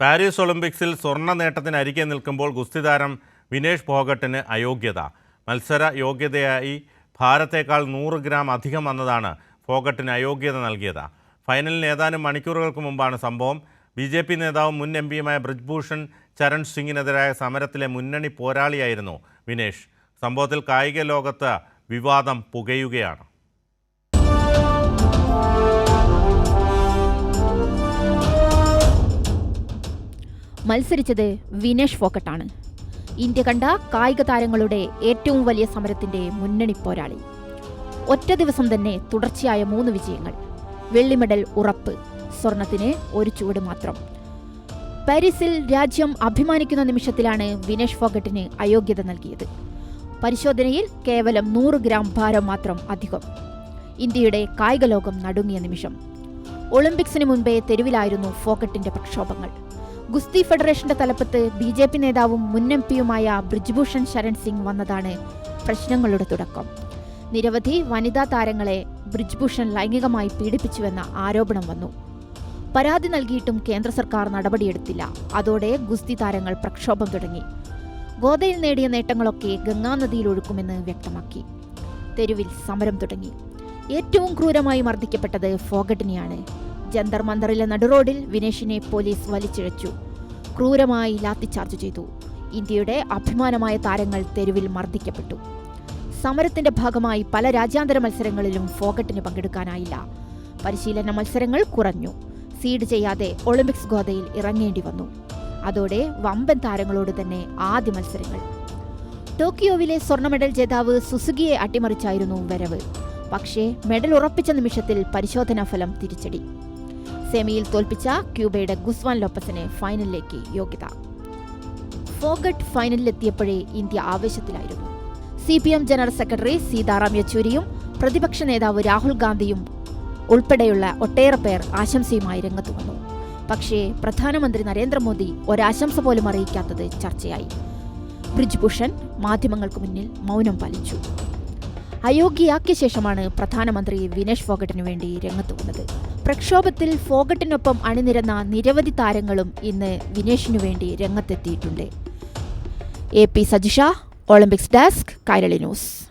Paris ഒളിമ്പിക്സിൽ സ്വർണ നേട്ടത്തിന് അരികെ നിൽക്കുമ്പോൾ ഗുസ്തി താരം വിനേഷ് ഫോഗട്ടിന് അയോഗ്യത. മത്സര യോഗ്യതയായി ഭാരത്തേക്കാൾ നൂറ് ഗ്രാം അധികം വന്നതാണ് ഫോഗട്ടിന് അയോഗ്യത നൽകിയത്. ഫൈനലിന് ഏതാനും മണിക്കൂറുകൾക്ക് മുമ്പാണ് സംഭവം. ബി ജെ പി നേതാവും മുൻ എം പിയുമായ ബ്രിജ്ഭൂഷൺ ചരൺ സിംഗിനെതിരായ സമരത്തിലെ മുന്നണി പോരാളിയായിരുന്നു വിനേഷ്. സംഭവത്തിൽ കായിക ലോകത്ത് വിവാദം പുകയുകയാണ്. മത്സരിച്ചത് വിനേഷ് ഫോക്കട്ടാണ്. ഇന്ത്യ കണ്ട കായിക താരങ്ങളുടെ ഏറ്റവും വലിയ സമരത്തിന്റെ മുന്നണി പോരാളി. ഒറ്റ ദിവസം തന്നെ തുടർച്ചയായ മൂന്ന് വിജയങ്ങൾ. വെള്ളി മെഡൽ ഉറപ്പ് സ്വർണത്തിന് ഒരു ചുവട് മാത്രം. പാരീസിൽ രാജ്യം അഭിമാനിക്കുന്ന നിമിഷത്തിലാണ് വിനേഷ് ഫോഗട്ടിന് അയോഗ്യത നൽകിയത്. പരിശോധനയിൽ കേവലം നൂറ് ഗ്രാം ഭാരം മാത്രം അധികം. ഇന്ത്യയുടെ കായിക ലോകം നടുങ്ങിയ നിമിഷം. ഒളിമ്പിക്സിന് മുൻപേ തെരുവിലായിരുന്നു ഫോഗട്ടിന്റെ പ്രക്ഷോഭങ്ങൾ. ഗുസ്തി ഫെഡറേഷന്റെ തലപ്പത്ത് ബി ജെ പി നേതാവും മുൻ എം പിയുമായ ബ്രിജ്ഭൂഷൺ ശരൺ സിംഗ് വന്നതാണ് പ്രശ്നങ്ങളുടെ തുടക്കം. നിരവധി വനിതാ താരങ്ങളെ ബ്രിജ്ഭൂഷൺ ലൈംഗികമായി പീഡിപ്പിച്ചുവെന്ന ആരോപണം വന്നു. പരാതി നൽകിയിട്ടും കേന്ദ്ര സർക്കാർ നടപടിയെടുത്തില്ല. അതോടെ ഗുസ്തി താരങ്ങൾ പ്രക്ഷോഭം തുടങ്ങി. ഗോദയിൽ നേടിയ നേട്ടങ്ങളൊക്കെ ഗംഗാനദിയിൽ ഒഴുക്കുമെന്ന് വ്യക്തമാക്കി. തെരുവിൽ സമരം തുടങ്ങി. ഏറ്റവും ക്രൂരമായി മർദ്ദിക്കപ്പെട്ടത് ഫോഗട്ടിനെയാണ്. ജന്തർ മന്ദറിലെ നടുറോഡിൽ വിനേഷിനെ പോലീസ് വലിച്ചിഴച്ചു. ക്രൂരമായി ലാത്തിച്ചാർജ് ചെയ്തു. ഇന്ത്യയുടെ അഭിമാനമായ താരങ്ങൾ തെരുവിൽ മർദ്ദിക്കപ്പെട്ടു. സമരത്തിന്റെ ഭാഗമായി പല രാജ്യാന്തര മത്സരങ്ങളിലും ഫോഗട്ടിന് പങ്കെടുക്കാനായില്ല. പരിശീലന മത്സരങ്ങൾ കുറഞ്ഞു. സീഡ് ചെയ്യാതെ ഒളിമ്പിക്സ് ഗോതയിൽ ഇറങ്ങേണ്ടി വന്നു. അതോടെ വമ്പൻ താരങ്ങളോട് തന്നെ ആദ്യ മത്സരങ്ങൾ. ടോക്കിയോവിലെ സ്വർണ മെഡൽ ജേതാവ് സുസുകിയെ അട്ടിമറിച്ചായിരുന്നു വരവ്. പക്ഷേ മെഡൽ ഉറപ്പിച്ച നിമിഷത്തിൽ പരിശോധനാ ഫലം തിരിച്ചടി. സെമിയിൽ തോൽപ്പിച്ച ക്യൂബയുടെ ഗുസ്വാൻ ലോപ്പസിന് ഫൈനലിലേക്ക് യോഗ്യത. ഫോഗട്ട് ഫൈനലിലെത്തിയപ്പോഴേ India ആവേശത്തിലായിരുന്നു. C P M general secretary Sitaram യെച്ചൂരിയും പ്രതിപക്ഷ നേതാവ് രാഹുൽ ഗാന്ധിയും ഉൾപ്പെടെയുള്ള ഒട്ടേറെ പേർ ആശംസയുമായി രംഗത്തു വന്നു. പക്ഷേ പ്രധാനമന്ത്രി നരേന്ദ്രമോദി ഒരാശംസ പോലും അറിയിക്കാത്തത് ചർച്ചയായി. ബ്രിജ്ഭൂഷൺ മാധ്യമങ്ങൾക്ക് മുന്നിൽ മൗനം പാലിച്ചു. അയോഗ്യയാക്കിയ ശേഷമാണ് പ്രധാനമന്ത്രി വിനേഷ് ഫോഗട്ടിനു വേണ്ടി രംഗത്ത് വന്നത്. പ്രക്ഷോഭത്തിൽ ഫോഗട്ടിനൊപ്പം അണിനിരന്ന നിരവധി താരങ്ങളും ഇന്ന് വിനേഷിനു വേണ്ടി രംഗത്തെത്തിയിട്ടുണ്ട്. A P Sajisha Olympics desk Kairali news.